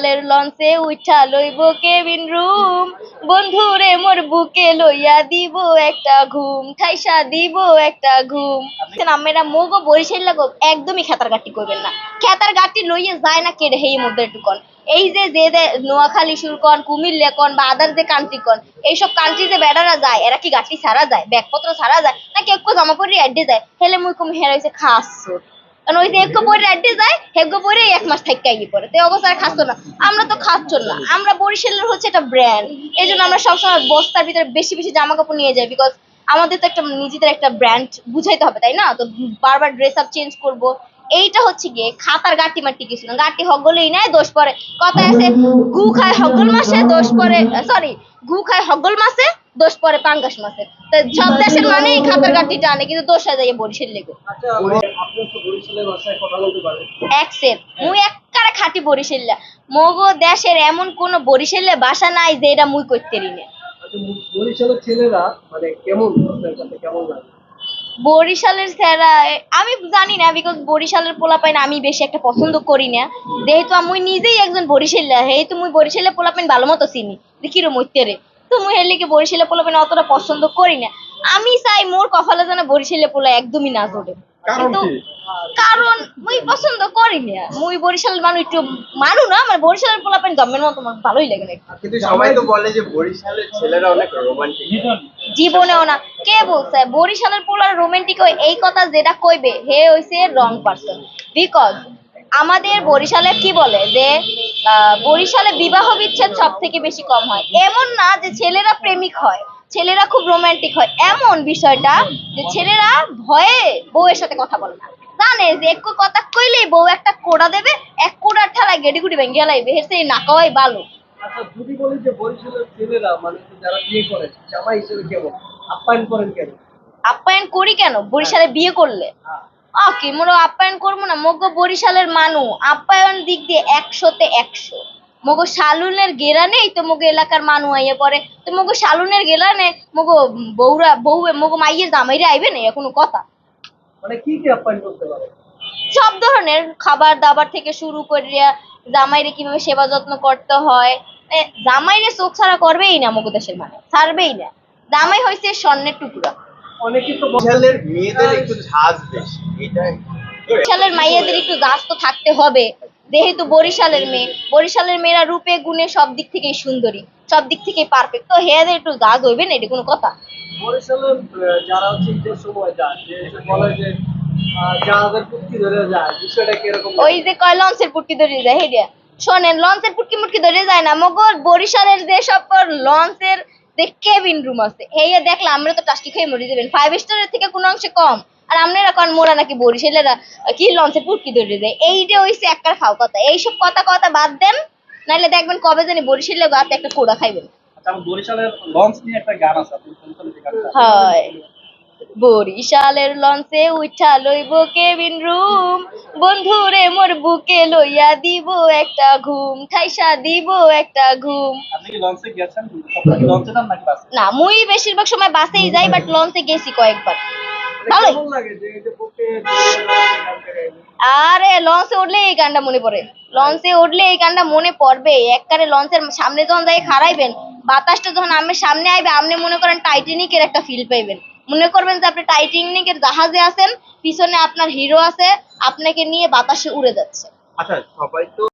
বরিশালের লঞ্চে উঠা লইব কেবিন রুম। বন্ধুরে, মোর বুকে লইয়া দিব একটা ঘুম, ঠাইসা দিব একটা ঘুম। আমরা মোগো বরিশাল লাগো, একদমই খেতার গাটি করবেন না। খেতার গাটি লইয়ে যায় না কেড়ে, হেই মধ্যে একটু কন। এই যে যে যে নোয়াখালী সুরকন কুমিল্লা কন বা আদার যে কান্ট্রি কন, এইসব কান্ট্রিতে বেড়ারা যায়, এরা কি গাটি সারা যায়, ব্যাগপত্র সারা যায় না কেউ জামা পরে অ্যাডে যায়? হেলে মুই কম হেরা হয়েছে খাস কারণ ওই যে একটু পরে অ্যাডে যায় হেগ্য পরে এক মাস থাইকা গিয়ে পরে। তো অবস্থা খাচ্ছ না। আমরা তো খাচ্ছ না। আমরা বরিশালের হচ্ছে একটা ব্র্যান্ড এই জন্য আমরা সবসময় বস্তার ভিতরে বেশি বেশি জামা কাপড় নিয়ে যাই বিকজ আমাদের তো একটা নিজেদের একটা ব্র্যান্ড বুঝাইতে হবে, তাই না? তো বারবার ড্রেস আপ চেঞ্জ করব। এইটা হচ্ছে গিয়ে খাতার গাটি মাটি কিছু না। গাটি হগলেই নাই, দোষ পরে। কথা আছে, গু খায় হগল মাসে, দোষ পরে সরি গু খায় হগল মাসে দোষ পরে পাঙ্গাস মাসে তো সব দেশের মানেই খাতার গাটি টানে কিন্তু দোষ হয়ে যায় বরিশাল লেগে। আচ্ছা একসের মুই এককারে খাটি বরিশাল্লা। মগো দেশের এমন কোন বরিশালে বাসা নাই যে এটা মুই করতে রি না। আচ্ছা বরিশালের ছেলেরা মানে কেমন কেমন লাগে? বরিশালের স্যারা আমি জানি না বিকজ বরিশালের পোলাপাইন আমি বেশি একটা পছন্দ করি না। যেহেতু আমি নিজেই একজন বরিশাল্লা যেহেতু মুই বরিশালের পোলাপাইন ভালো মতো চিনি। দেখি রে? মইতেরে তো মুই হেলিকে বরিশালের পোলাপাইন অতটা পছন্দ করি না। আমি চাই মোর কপালে যেন বরিশালের পোলা একদমই না জোরে কারণ কিন্তু কারণ মুই পছন্দ করি না। মুই বরিশালের মানুষ একটু মানু না আমার বরিশালের পোলাপাইন জন্মের মতো আমার ভালোই লাগে না কিন্তু সবাই তো বলে যে বরিশালের ছেলেরা অনেক রোমান্টিক জীবনেও না। কে বলছে? বরিশালের পোলার রোমান্টিক এই কথা যেটা কইবে হে হইছে রং পারসন বিকজ আমাদের বরিশালে কি বলে যে বরিশালে বিবাহ বিচ্ছেদ সব থেকে বেশি কম হয়। এমন না যে ছেলেরা প্রেমিক হয় ছেলেরা খুব রোমান্টিক হয়। এমন বিষয়টা যে ছেলেরা ভয়ে বউয়ের সাথে কথা বলে না। জানে যে এক কথা কইলেই বউ একটা কোড়া দেবে এক কোড়ার ঠেলায় গেডি গুডি ভেঙে লাইবে হেসে নাকাওয়াই বালো আচ্ছা যদি বলি যে বরিশালের ছেলেরা মানে যারা বিয়ে করে জামাই হিসেবে কেমন? আপ্যায়ন করেন কেন? আপ্যায়ন করি কেন? বরিশালে বিয়ে করলে। হ্যাঁ। ওকে মোরা আপ্যায়ন করব না। মগো বরিশালের মানু আপ্যায়ন দিক দিয়ে একশোতে একশো। মগো শালুনের গেরা নেই তো মগো এলাকার মানু আইয়ে পরে তো মগো শালুনের গেলা নে মগো বউরা বউ মগো মাইয়ের জামাইরে আইবে না এখনও কথা? মানে কি কি আপ্যায়ন করতে পারে? সব ধরনের খাবার দাবার থেকে শুরু করিয়া জামাইরে কীভাবে সেবা যত্ন করতে হয়। জামাইরে চোখ ছাড়া করবেই না মগো দেশের মানে ছাড়বেই না। জামাই হয়েছে স্বর্ণের টুকরা। অনেকে তো বরিশালের মেয়েদের একটু ঝাঁজ বেশি বরিশালের মাইয়াদের একটু গাছ তো থাকতে হবে। যেহেতু বরিশালের মেয়ে বরিশালের মেয়েরা রূপে গুণে সব দিক থেকেই সুন্দরী সব দিক থেকেই পারফেক্ট তো হেয়াদের একটু গাছ হইবে না এটা কোনো কথা? বরিশালের যারা হচ্ছে ঈদের সময় যায় যে বলে যে আহ, পুটকি ধরে যায় বিষয়টা কীরকম? ওই যে কয় লঞ্চের পুটকি ধরে যায় হেডিয়া শোনেন লঞ্চের পুটকি মুটকি ধরে যায় না মগর বরিশালের যে সব লঞ্চের যে কেবিন রুম আছে হেয়া দেখলে আমরা তো টাস্টি খেয়ে মরে যাবেন। ফাইভ স্টারের থেকে কোনো অংশে কম। আর আমরা কন মোরা নাকি বরিশালেরা কি লঞ্চে পুটকি ধরে যায়। এইটা হইছে একটা ফাও কথা। এইসব কথা কথা বাদ দেন নাহলে দেখবেন কবে জানি বরিশালে গাতে একটা কোড়া খাইবেন। আচ্ছা বরিশালের লঞ্চ নিয়ে একটা গান আছে? হয়। বরিশালের লঞ্চে উঠা লইব কেবিন রুম। বন্ধুরে মোর বুকে লইয়া দিব একটা ঘুম ঠাইসা দিব একটা ঘুম। না মুই বেশিরভাগ সময় বাসেই যাই বাট লঞ্চে গেছি কয়েকবার। ভালোই। আরে লঞ্চে উঠলে এই গানটা মনে পড়ে। লঞ্চে উঠলে এই গানটা মনে পড়বে। একবারে লঞ্চের সামনে যখন যাই খারাইবেন বাতাসটা যখন আমার সামনে আইবে আপনি মনে করেন টাইটানিকের একটা ফিল পাইবেন। মনে করবেন যে আপনি টাইটানিকের জাহাজে আছেন, পিছনে আপনার হিরো আছে, আপনাকে নিয়ে বাতাসে উড়ে যাচ্ছে। আচ্ছা সবাই তো